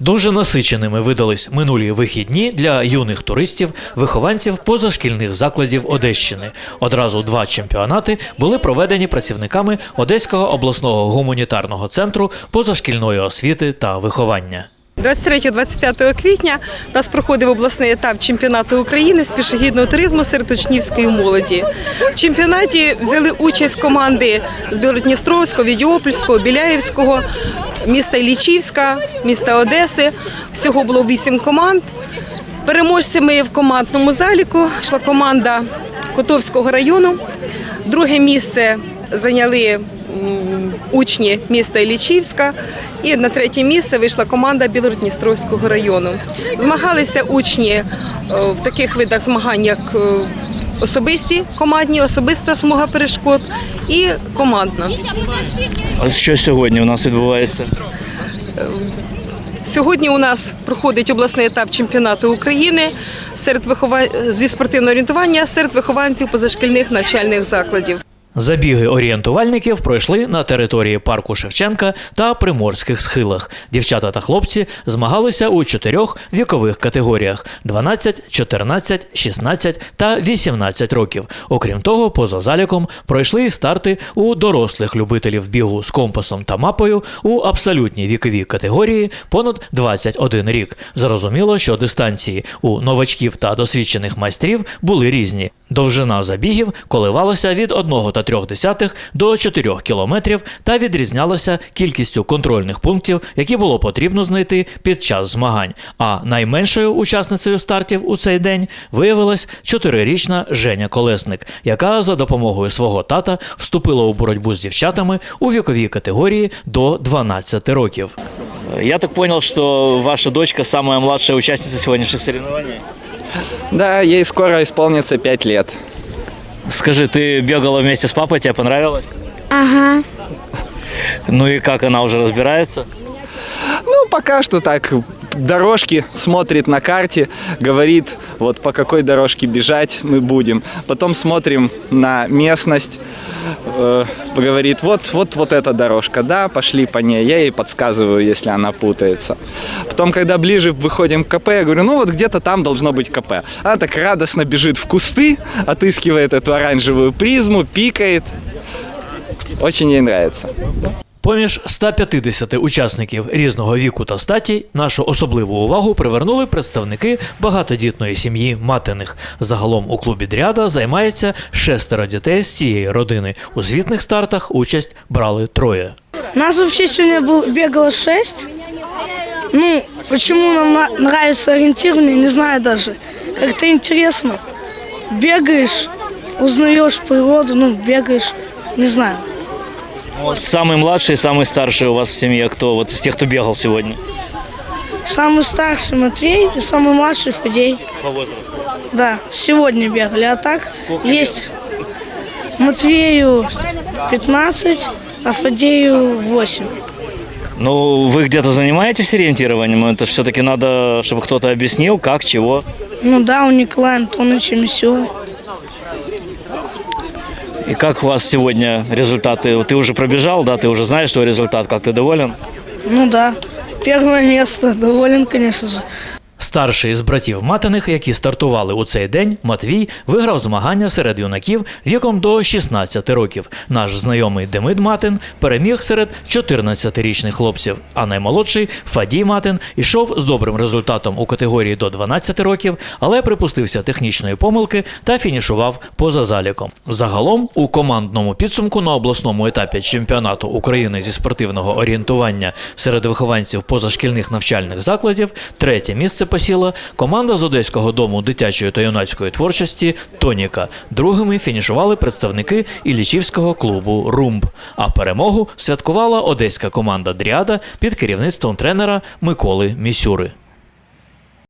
Дуже насиченими видались минулі вихідні для юних туристів, вихованців позашкільних закладів Одещини. Одразу два чемпіонати були проведені працівниками Одеського обласного гуманітарного центру позашкільної освіти та виховання. 23-25 квітня нас проходив обласний етап чемпіонату України з пішохідного туризму серед учнівської молоді. В чемпіонаті взяли участь команди з Білородністровського, Відіопольського, Біляєвського, міста Іллічівська, міста Одеси. Всього було вісім команд. Переможцями в командному заліку йшла команда Котовського району. Друге місце зайняли учні міста Іллічівська. І на третє місце вийшла команда Білородністровського району. Змагалися учні е, в таких видах змагань, як е, особисті командні, особиста смуга перешкод і командна. А що сьогодні у нас відбувається? Сьогодні у нас проходить обласний етап чемпіонату України серед вихова... зі спортивного орієнтування серед вихованців позашкільних навчальних закладів. Забіги орієнтувальників пройшли на території парку Шевченка та приморських схилах. Дівчата та хлопці змагалися у чотирьох вікових категоріях: 12, 14, 16 та 18 років. Окрім того, поза заліком пройшли і старти у дорослих любителів бігу з компасом та мапою у абсолютній віковій категорії понад 21 рік. Зрозуміло, що дистанції у новачків та досвідчених майстрів були різні. Довжина забігів коливалася від 1,3 до 4 кілометрів та відрізнялася кількістю контрольних пунктів, які було потрібно знайти під час змагань. А найменшою учасницею стартів у цей день виявилась чотирирічна Женя Колесник, яка за допомогою свого тата вступила у боротьбу з дівчатами у віковій категорії до 12 років. Я так понял, что ваша дочка самая младшая участница сегодняшних соревнований. Да, ей скоро исполнится 5 лет. Скажи, ты бегала вместе с папой, тебе понравилось? Ага. Ну и как она уже разбирается? Ну, пока что так, дорожки смотрит на карте, говорит, вот по какой дорожке бежать мы будем. Потом смотрим на местность, э, говорит, вот, вот, вот эта дорожка, да, пошли по ней. Я ей подсказываю, если она путается. Потом, когда ближе выходим к КП, я говорю, ну вот где-то там должно быть КП. Она так радостно бежит в кусты, отыскивает эту оранжевую призму, пикает. Очень ей нравится. Поміж 150 учасників різного віку та статі нашу особливу увагу привернули представники багатодітної сім'ї Матиних. Загалом у клубі Дряда займається шестеро дітей з цієї родини. У звітних стартах участь брали троє. Нас сегодня был, бегало шесть. Ну, почему нам на- нравится ориентирование, не знаю даже. Как-то интересно. Бегаешь, узнаешь природу, ну, бегаешь, не знаю. Вот самый младший самый старший у вас в семье кто? Вот из тех, кто бегал сегодня? Самый старший Матвей и самый младший Фадей. По возрасту. Да, сегодня бегали. А так есть Матвею 15, а Фадею 8. Ну, вы где-то занимаетесь ориентированием? Это все-таки надо, чтобы кто-то объяснил, как, чего. Ну да, у Николая Антоновича Месева. И как у вас сегодня результаты? Ты уже пробежал, да? Ты уже знаешь свой результат, как ты доволен? Ну да, первое место. Доволен, конечно же. Старший із братів Матиних, які стартували у цей день, Матвій, виграв змагання серед юнаків віком до 16 років. Наш знайомий Демид Матин переміг серед 14-річних хлопців, а наймолодший Фадій Матин ішов з добрим результатом у категорії до 12 років, але припустився технічної помилки та фінішував поза заліком. Загалом у командному підсумку на обласному етапі чемпіонату України зі спортивного орієнтування серед вихованців позашкільних навчальних закладів третє місце посіла команда з Одеського дому дитячої та юнацької творчості Тоніка. Другими фінішували представники Ілічівського клубу Румб. А перемогу святкувала одеська команда Дріада під керівництвом тренера Миколи Місюри.